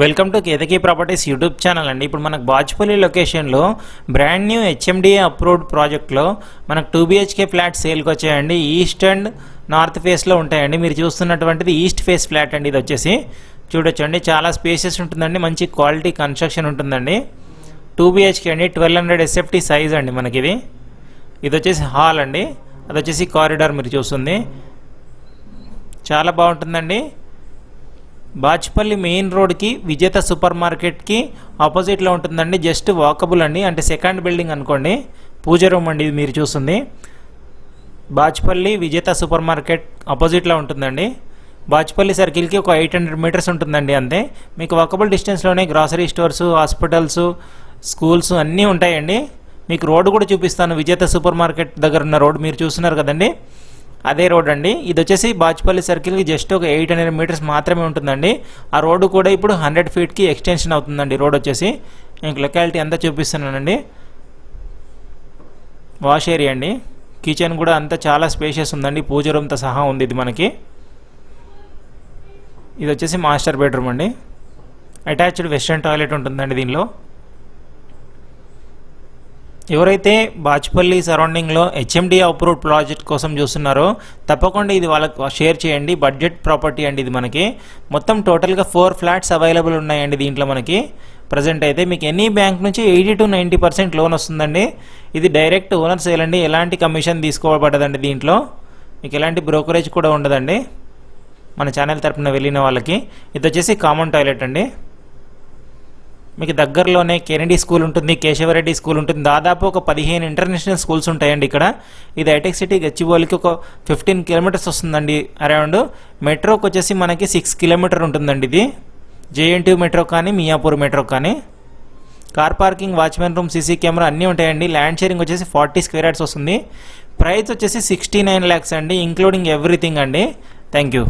Welcome to Ketaki properties YouTube channel అండి. ఇప్పుడు మనకు బాజ్పల్లి లొకేషన్లో బ్రాండ్ న్యూ హెచ్ఎండిఏ అప్రూవ్డ్ ప్రాజెక్ట్లో మనకు టూ బిహెచ్కే ఫ్లాట్ సేల్కి వచ్చాయండి. ఈస్ట్ అండ్ నార్త్ ఫేస్లో ఉంటాయండి. మీరు చూస్తున్నటువంటిది ఈస్ట్ ఫేస్ ఫ్లాట్ అండి. ఇది వచ్చేసి చూడొచ్చండి చాలా స్పేసెస్ ఉంటుందండి. మంచి క్వాలిటీ కన్స్ట్రక్షన్ ఉంటుందండి. టూ బిహెచ్కే అండి. ట్వెల్వ్ హండ్రెడ్ ఎస్ఎఫ్టీ సైజ్ అండి మనకి ఇది. ఇది వచ్చేసి హాల్ అండి. అది వచ్చేసి కారిడార్ మీరు చూస్తుంది. చాలా బాగుంటుందండి. బాచ్పల్లి మెయిన్ రోడ్కి విజేత సూపర్ మార్కెట్కి ఆపోజిట్లో ఉంటుందండి. జస్ట్ వాకబుల్ అండి. అంటే సెకండ్ బిల్డింగ్ అనుకోండి. పూజ రూమ్ అండి ఇది మీరు చూస్తుంది. బాచ్పల్లి విజేత సూపర్ మార్కెట్ ఆపోజిట్లో ఉంటుందండి. బాచ్పల్లి సర్కిల్కి ఒక ఎయిట్ హండ్రెడ్ మీటర్స్ ఉంటుందండి అంతే. మీకు వాకబుల్ డిస్టెన్స్లోనే గ్రాసరీ స్టోర్స్ హాస్పిటల్స్ స్కూల్స్ అన్నీ ఉంటాయండి. మీకు రోడ్డు కూడా చూపిస్తాను. విజేత సూపర్ మార్కెట్ దగ్గర ఉన్న రోడ్ మీరు చూస్తున్నారు కదండి. అదే రోడ్ అండి. ఇది వచ్చేసి బాచ్పల్లి సర్కిల్కి జస్ట్ ఒక ఎయిట్ హండ్రెడ్ మీటర్స్ మాత్రమే ఉంటుందండి. ఆ రోడ్డు కూడా ఇప్పుడు హండ్రెడ్ ఫీట్కి ఎక్స్టెన్షన్ అవుతుందండి రోడ్ వచ్చేసి. నేను లొకాలిటీ అంతా చూపిస్తున్నానండి. వాష్ ఏరియా అండి. కిచెన్ కూడా అంతా చాలా స్పేషియస్ ఉందండి. పూజ రూమ్తో సహా ఉంది ఇది మనకి. ఇది వచ్చేసి మాస్టర్ బెడ్రూమ్ అండి. అటాచ్డ్ వెస్ట్రన్ టాయిలెట్ ఉంటుందండి దీనిలో. ఎవరైతే బాచ్పల్లి సరౌండింగ్లో హెచ్ఎండి అప్రూవ్డ్ ప్రాజెక్ట్ కోసం చూస్తున్నారో తప్పకుండా ఇది వాళ్ళకి షేర్ చేయండి. బడ్జెట్ ప్రాపర్టీ అండి ఇది మనకి. మొత్తం టోటల్గా ఫోర్ ఫ్లాట్స్ అవైలబుల్ ఉన్నాయండి దీంట్లో మనకి. ప్రజెంట్ అయితే మీకు ఎనీ బ్యాంక్ నుంచి eighty to ninety percent loan వస్తుందండి. ఇది డైరెక్ట్ ఓనర్ సేల్ అండి. ఎలాంటి కమిషన్ తీసుకోబడదండి దీంట్లో. మీకు ఎలాంటి బ్రోకరేజ్ కూడా ఉండదండి. మన ఛానల్ తరపున వెళ్ళిన వాళ్ళకి. ఇది వచ్చేసి కామన్ టాయిలెట్ అండి. మీకు దగ్గరలోనే కెనడీ స్కూల్ ఉంటుంది కేశవరెడ్డి స్కూల్ ఉంటుంది. దాదాపు ఒక పదిహేను ఇంటర్నేషనల్ స్కూల్స్ ఉంటాయండి ఇక్కడ. ఇది హైటెక్ సిటీ గచ్చిబౌలికి ఒక ఫిఫ్టీన్ కిలోమీటర్స్ వస్తుందండి అరౌండ్. మెట్రోకి వచ్చేసి మనకి సిక్స్ కిలోమీటర్ ఉంటుందండి ఇది. జేఎన్టీ మెట్రో కానీ మియాపూర్ మెట్రో కానీ. Car parking watchman room CC camera అన్నీ ఉంటాయండి. ల్యాండ్ షేరింగ్ వచ్చేసి ఫార్టీ స్క్వేర్ యార్డ్స్ వస్తుంది. ప్రైస్ వచ్చేసి సిక్స్టీ నైన్ ల్యాక్స్ అండి ఇంక్లూడింగ్ ఎవ్రీథింగ్ అండి. Thank you.